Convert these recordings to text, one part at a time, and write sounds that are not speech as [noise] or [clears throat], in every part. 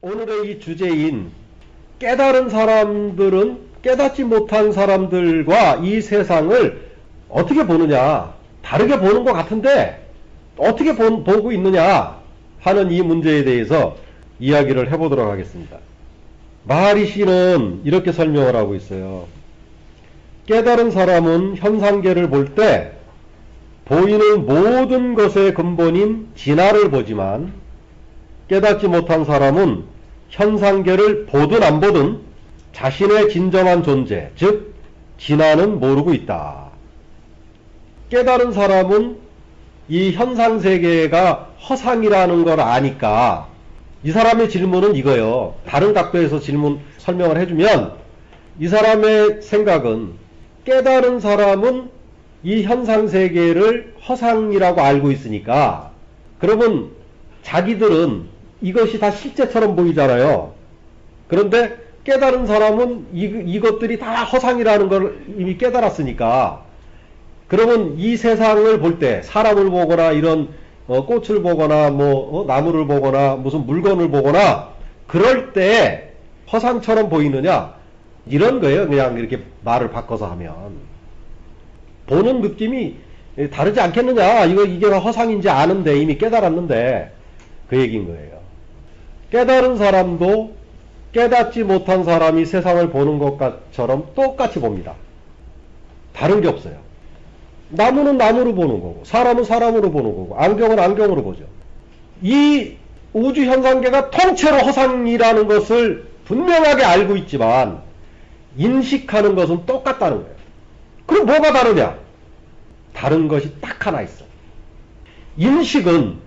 오늘의 이 주제인 깨달은 사람들은 깨닫지 못한 사람들과 이 세상을 어떻게 보느냐, 다르게 보는 것 같은데 어떻게 보, 보고 있느냐 하는 이 문제에 대해서 이야기를 해보도록 하겠습니다. 마하리시는 이렇게 설명을 하고 있어요. 깨달은 사람은 현상계를 볼 때 보이는 모든 것의 근본인 진화를 보지만 깨닫지 못한 사람은 현상계를 보든 안 보든 자신의 진정한 존재, 즉 진화는 모르고 있다. 깨달은 사람은 이 현상 세계가 허상이라는 걸 아니까 이 사람의 질문은 이거예요. 다른 각도에서 질문 설명을 해주면 이 사람의 생각은 깨달은 사람은 이 현상 세계를 허상이라고 알고 있으니까 그러면 자기들은 이것이 다 실제처럼 보이잖아요. 그런데 깨달은 사람은 이, 이것들이 다 허상이라는 걸 이미 깨달았으니까 그러면 이 세상을 볼 때 사람을 보거나 이런 어, 꽃을 보거나 뭐 어, 나무를 보거나 무슨 물건을 보거나 그럴 때 허상처럼 보이느냐 이런 거예요. 그냥 이렇게 말을 바꿔서 하면 보는 느낌이 다르지 않겠느냐 이거 이게 허상인지 아는데 이미 깨달았는데 그 얘기인 거예요. 깨달은 사람도 깨닫지 못한 사람이 세상을 보는 것처럼 똑같이 봅니다. 다른 게 없어요. 나무는 나무로 보는 거고, 사람은 사람으로 보는 거고, 안경은 안경으로 보죠. 이 우주 현상계가 통째로 허상이라는 것을 분명하게 알고 있지만, 인식하는 것은 똑같다는 거예요. 그럼 뭐가 다르냐? 다른 것이 딱 하나 있어. 인식은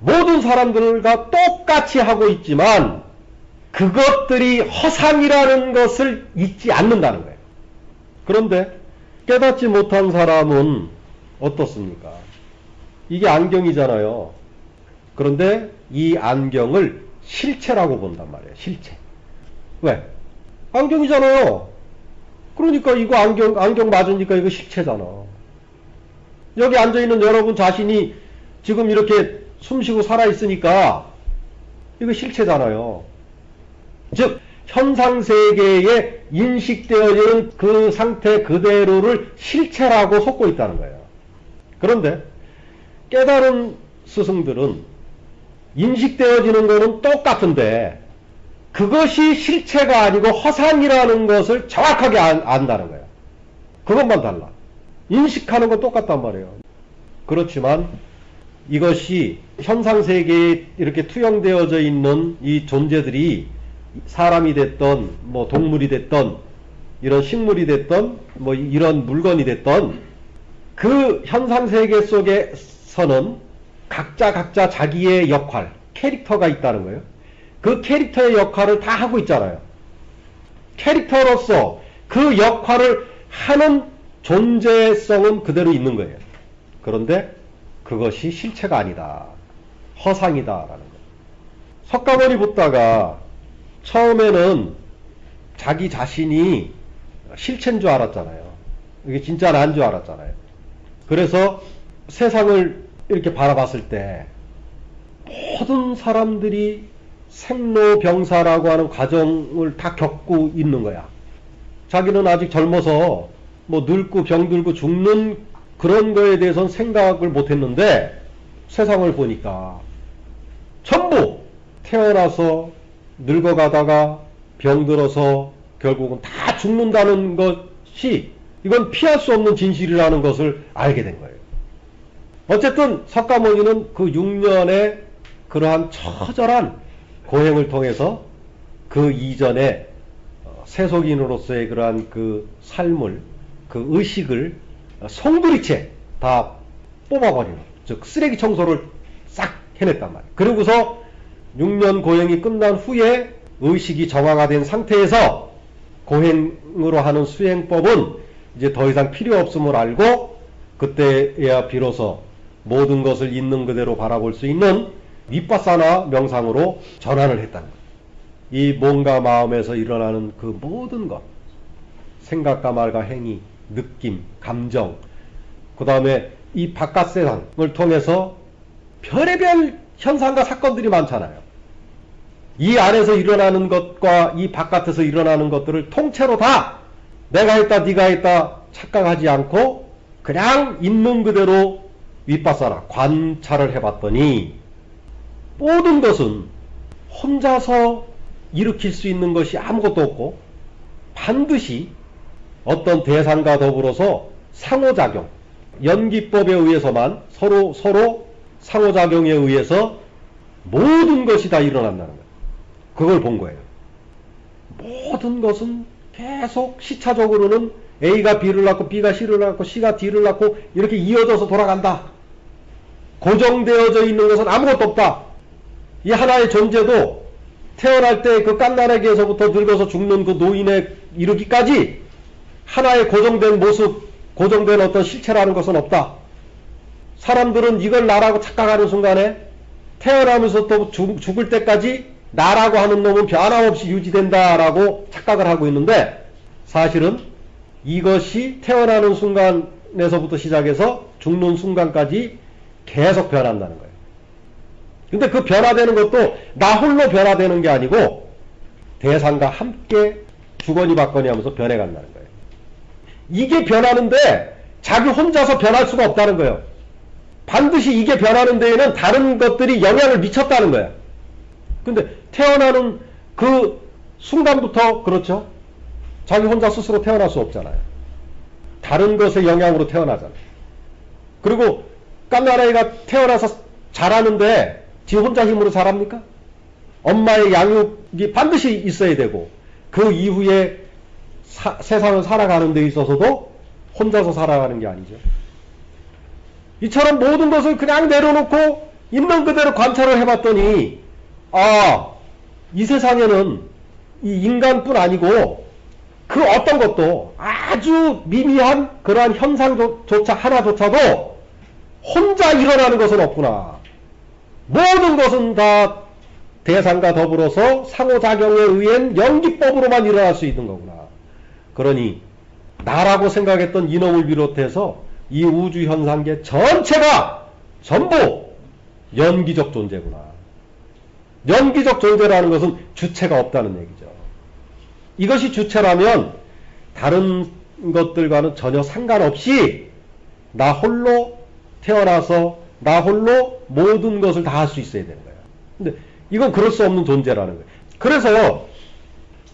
모든 사람들과 똑같이 하고 있지만 그것들이 허상이라는 것을 잊지 않는다는 거예요. 그런데 깨닫지 못한 사람은 어떻습니까? 이게 안경이잖아요. 그런데 이 안경을 실체라고 본단 말이에요. 실체. 왜? 안경이잖아요. 그러니까 이거 안경, 안경 맞으니까 이거 실체잖아. 여기 앉아있는 여러분 자신이 지금 이렇게 숨쉬고 살아있으니까 이거 실체잖아요. 즉, 현상세계에 인식되어지는 그 상태 그대로를 실체라고 속고 있다는 거예요. 그런데 깨달은 스승들은 인식되어지는 것은 똑같은데 그것이 실체가 아니고 허상이라는 것을 정확하게 안, 안다는 거예요. 그것만 달라. 인식하는 건 똑같단 말이에요. 그렇지만 이것이 현상 세계에 이렇게 투영되어져 있는 이 존재들이 사람이 됐던 뭐 동물이 됐던 이런 식물이 됐던 뭐 이런 물건이 됐던 그 현상 세계 속에서는 각자 각자 자기의 역할, 캐릭터가 있다는 거예요. 그 캐릭터의 역할을 다 하고 있잖아요. 캐릭터로서 그 역할을 하는 존재성은 그대로 있는 거예요. 그런데 그것이 실체가 아니다. 허상이다라는 거예요. 석가모니 붙다가 처음에는 자기 자신이 실체인 줄 알았잖아요. 이게 진짜 난 줄 알았잖아요. 그래서 세상을 이렇게 바라봤을 때 모든 사람들이 생로병사라고 하는 과정을 다 겪고 있는 거야. 자기는 아직 젊어서 뭐 늙고 병들고 죽는 그런 거에 대해서는 생각을 못 했는데 세상을 보니까 전부 태어나서 늙어가다가 병들어서 결국은 다 죽는다는 것이 이건 피할 수 없는 진실이라는 것을 알게 된 거예요. 어쨌든 석가모니는 그 6년의 그러한 처절한 고행을 통해서 그 이전에 세속인으로서의 그러한 그 삶을 그 의식을 송두리째 다 뽑아버리는 즉 쓰레기 청소를 싹 해냈단 말이에요. 그러고서 6년 고행이 끝난 후에 의식이 정화가 상태에서 고행으로 하는 수행법은 이제 더 이상 필요 없음을 알고 그때야 비로소 모든 것을 있는 그대로 바라볼 수 있는 밑바사나 명상으로 전환을 했다는 것. 이 몸과 마음에서 일어나는 그 모든 것, 생각과 말과 행위, 느낌, 감정, 그 다음에 이 바깥 세상을 통해서 별의별 현상과 사건들이 많잖아요. 이 안에서 일어나는 것과 이 바깥에서 일어나는 것들을 통째로 다 내가 했다 네가 했다 착각하지 않고 그냥 있는 그대로 윗바사라 관찰을 해봤더니 모든 것은 혼자서 일으킬 수 있는 것이 아무것도 없고 반드시 어떤 대상과 더불어서 상호작용, 연기법에 의해서만 서로 서로 상호작용에 의해서 모든 것이 다 일어난다는 거예요. 그걸 본 거예요. 모든 것은 계속 시차적으로는 A가 B를 낳고 B가 C를 낳고 C가 D를 낳고 이렇게 이어져서 돌아간다. 고정되어져 있는 것은 아무것도 없다. 이 하나의 존재도 태어날 때 그 깐나라기에서부터 늙어서 죽는 그 노인에 이르기까지 하나의 고정된 모습, 고정된 어떤 실체라는 것은 없다. 사람들은 이걸 나라고 착각하는 순간에 태어나면서 또 죽, 죽을 때까지 나라고 하는 놈은 변함없이 유지된다라고 착각을 하고 있는데 사실은 이것이 태어나는 순간에서부터 시작해서 죽는 순간까지 계속 변한다는 거예요. 근데 그 변화되는 것도 나 홀로 변화되는 게 아니고 대상과 함께 주거니 받거니 하면서 변해간다는 거예요. 이게 변하는데 자기 혼자서 변할 수가 없다는 거예요. 반드시 이게 변하는 데에는 다른 것들이 영향을 미쳤다는 거예요. 근데 태어나는 그 순간부터 그렇죠. 자기 혼자 스스로 태어날 수 없잖아요. 다른 것의 영향으로 태어나잖아요. 그리고 깐나라이가 태어나서 자라는데 지 혼자 힘으로 자랍니까? 엄마의 양육이 반드시 있어야 되고 그 이후에 사- 세상을 살아가는 데 있어서도 혼자서 살아가는 게 아니죠. 이처럼 모든 것을 그냥 내려놓고 있는 그대로 관찰을 해봤더니 아, 이 세상에는 이 인간뿐 아니고 그 어떤 것도 아주 미미한 그러한 현상조차 하나조차도 혼자 일어나는 것은 없구나. 모든 것은 다 대상과 더불어서 상호작용에 의한 연기법으로만 일어날 수 있는 거구나. 그러니 나라고 생각했던 이놈을 비롯해서 이 우주 현상계 전체가 전부 연기적 존재구나. 연기적 존재라는 것은 주체가 없다는 얘기죠. 이것이 주체라면 다른 것들과는 전혀 상관없이 나 홀로 태어나서 나 홀로 모든 것을 다 할 수 있어야 되는 거예요. 근데 이건 그럴 수 없는 존재라는 거예요. 그래서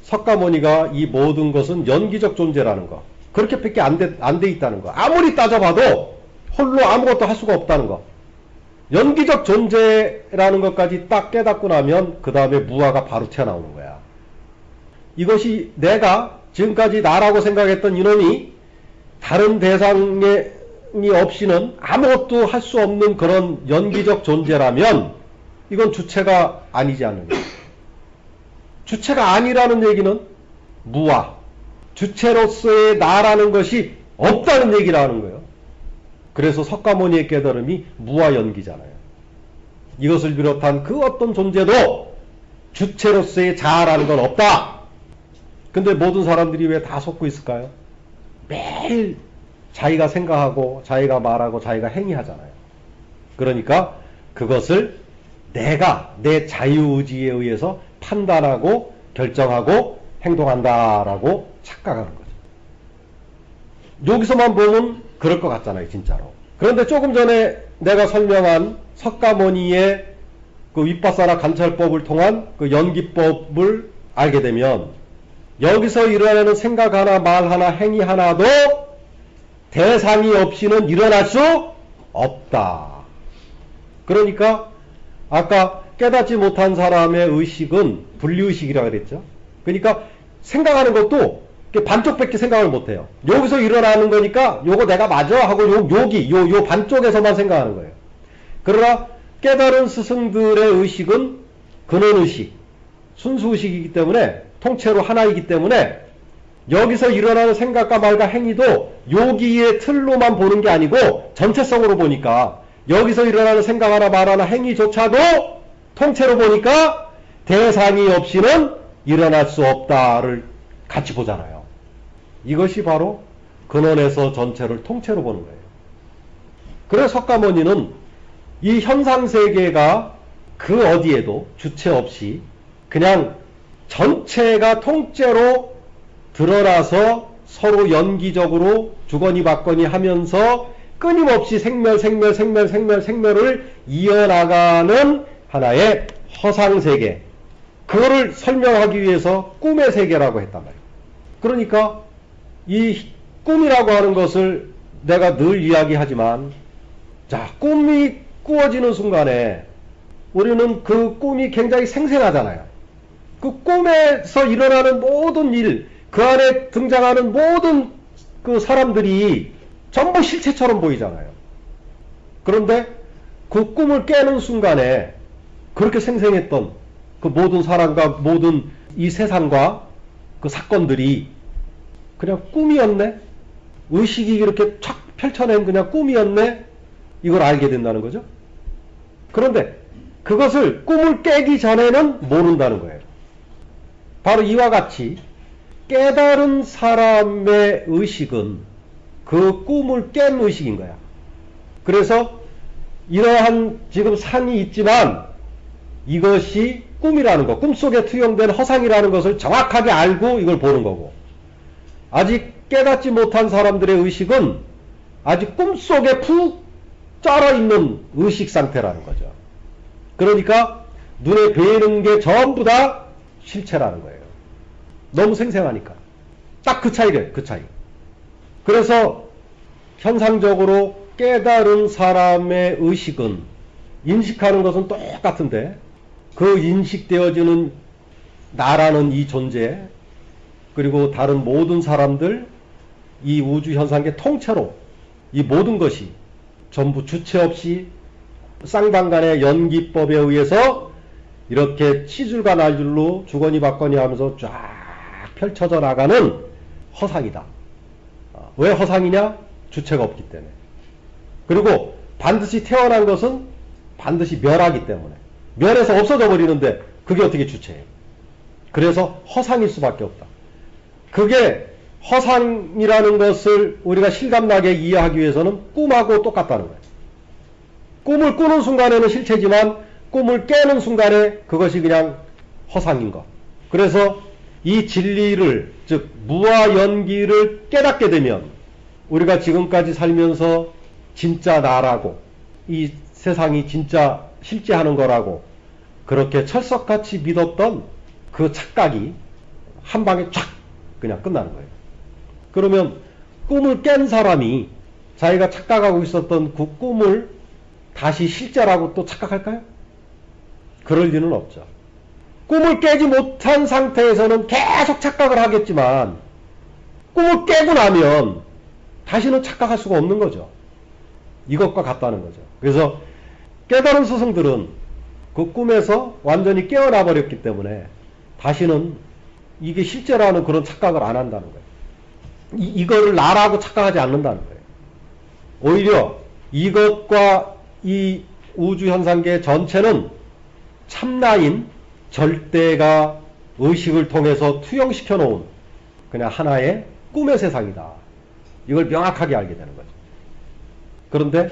석가모니가 이 모든 것은 연기적 존재라는 거. 그렇게밖에 안 돼, 안 돼 있다는 거. 아무리 따져봐도 홀로 아무것도 할 수가 없다는 거. 연기적 존재라는 것까지 딱 깨닫고 나면 그 다음에 무아가 바로 튀어나오는 거야. 이것이 내가 지금까지 나라고 생각했던 이놈이 다른 대상이 없이는 아무것도 할 수 없는 그런 연기적 존재라면 이건 주체가 아니지 않느냐. 주체가 아니라는 얘기는 무아, 주체로서의 나라는 것이 없다는 얘기라는 거예요. 그래서 석가모니의 깨달음이 무아 연기잖아요. 이것을 비롯한 그 어떤 존재도 주체로서의 자아라는 건 없다. 근데 모든 사람들이 왜 다 속고 있을까요? 매일 자기가 생각하고 자기가 말하고 자기가 행위하잖아요. 그러니까 그것을 내가 내 자유의지에 의해서 판단하고 결정하고 행동한다라고 착각하는 거죠. 여기서만 보면 그럴 것 같잖아요, 진짜로. 그런데 조금 전에 내가 설명한 석가모니의 그 윗바사나 관찰법을 통한 그 연기법을 알게 되면 여기서 일어나는 생각 하나, 말 하나, 행위 하나도 대상이 없이는 일어날 수 없다. 그러니까 아까 깨닫지 못한 사람의 의식은 분리의식이라고 그랬죠. 그러니까 생각하는 것도 반쪽밖에 생각을 못해요. 여기서 일어나는 거니까 요거 내가 맞아 하고 요 여기 요 요 반쪽에서만 생각하는 거예요. 그러나 깨달은 스승들의 의식은 근원의식, 순수의식이기 때문에 통째로 하나이기 때문에 여기서 일어나는 생각과 말과 행위도 여기의 틀로만 보는 게 아니고 전체성으로 보니까 여기서 일어나는 생각 하나 말 하나 행위조차도 통째로 보니까 대상이 없이는 일어날 수 없다를 같이 보잖아요. 이것이 바로 근원에서 전체를 통째로 보는 거예요. 그래서 석가모니는 이 현상 세계가 그 어디에도 주체 없이 그냥 전체가 통째로 드러나서 서로 연기적으로 주거니 받거니 하면서 끊임없이 생멸, 생멸, 생멸, 생멸, 생멸을 이어나가는 하나의 허상 세계. 그거를 설명하기 위해서 꿈의 세계라고 했단 말이에요. 그러니까 이 꿈이라고 하는 것을 내가 늘 이야기하지만 자, 꿈이 꾸어지는 순간에 우리는 그 꿈이 굉장히 생생하잖아요. 그 꿈에서 일어나는 모든 일, 그 안에 등장하는 모든 그 사람들이 전부 실체처럼 보이잖아요. 그런데 그 꿈을 깨는 순간에 그렇게 생생했던 그 모든 사람과 모든 이 세상과 그 사건들이 그냥 꿈이었네? 의식이 이렇게 촥 펼쳐낸 그냥 꿈이었네? 이걸 알게 된다는 거죠. 그런데 그것을 꿈을 깨기 전에는 모른다는 거예요. 바로 이와 같이 깨달은 사람의 의식은 그 꿈을 깬 의식인 거야. 그래서 이러한 지금 산이 있지만 이것이 꿈이라는 것, 꿈속에 투영된 허상이라는 것을 정확하게 알고 이걸 보는 거고 아직 깨닫지 못한 사람들의 의식은 아직 꿈속에 푹 쩔어 있는 의식 상태라는 거죠. 그러니까 눈에 보이는 게 전부 다 실체라는 거예요. 너무 생생하니까. 딱 그 차이래요. 그 차이. 그래서 현상적으로 깨달은 사람의 의식은 인식하는 것은 똑같은데 그 인식되어지는 나라는 이 존재 그리고 다른 모든 사람들 이 우주 현상의 통째로 이 모든 것이 전부 주체 없이 쌍방간의 연기법에 의해서 이렇게 치줄과 날줄로 주거니 받거니 하면서 쫙 펼쳐져 나가는 허상이다. 어, 왜 허상이냐? 주체가 없기 때문에. 그리고 반드시 태어난 것은 반드시 멸하기 때문에. 멸해서 없어져 버리는데 그게 어떻게 주체예요? 그래서 허상일 수밖에 없다. 그게 허상이라는 것을 우리가 실감나게 이해하기 위해서는 꿈하고 똑같다는 거예요. 꿈을 꾸는 순간에는 실체지만 꿈을 깨는 순간에 그것이 그냥 허상인 것. 그래서 이 진리를, 즉, 무와 연기를 깨닫게 되면 우리가 지금까지 살면서 진짜 나라고, 이 세상이 진짜 실제 하는 거라고, 그렇게 철석같이 믿었던 그 착각이 한 방에 쫙 그냥 끝나는 거예요. 그러면 꿈을 깬 사람이 자기가 착각하고 있었던 그 꿈을 다시 실제라고 또 착각할까요? 그럴 리는 없죠. 꿈을 깨지 못한 상태에서는 계속 착각을 하겠지만 꿈을 깨고 나면 다시는 착각할 수가 없는 거죠. 이것과 같다는 거죠. 그래서 깨달은 스승들은 그 꿈에서 완전히 깨어나 버렸기 때문에 다시는 이게 실제라는 그런 착각을 안 한다는 거예요. 이, 이거를 나라고 착각하지 않는다는 거예요. 오히려 이것과 이 우주 현상계 전체는 참나인 절대가 의식을 통해서 투영시켜 놓은 그냥 하나의 꿈의 세상이다. 이걸 명확하게 알게 되는 거죠. 그런데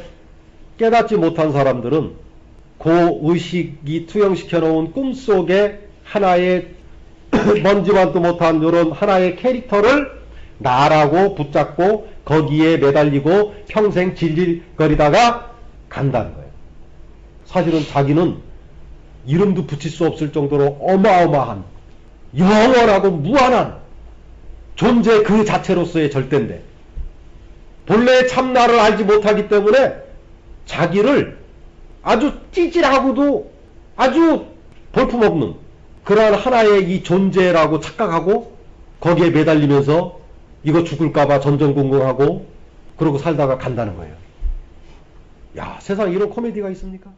깨닫지 못한 사람들은 그 의식이 투영시켜 놓은 꿈 속에 하나의 [clears throat] 먼지만도 못한 이런 하나의 캐릭터를 나라고 붙잡고 거기에 매달리고 평생 질질거리다가 간다는 거예요. 사실은 자기는 이름도 붙일 수 없을 정도로 어마어마한 영원하고 무한한 존재 그 자체로서의 절대인데 본래 참나를 알지 못하기 때문에 자기를 아주 찌질하고도 아주 볼품없는 그러한 하나의 이 존재라고 착각하고 거기에 매달리면서 이거 죽을까봐 전전긍긍하고 그러고 살다가 간다는 거예요. 야, 세상에 이런 코미디가 있습니까?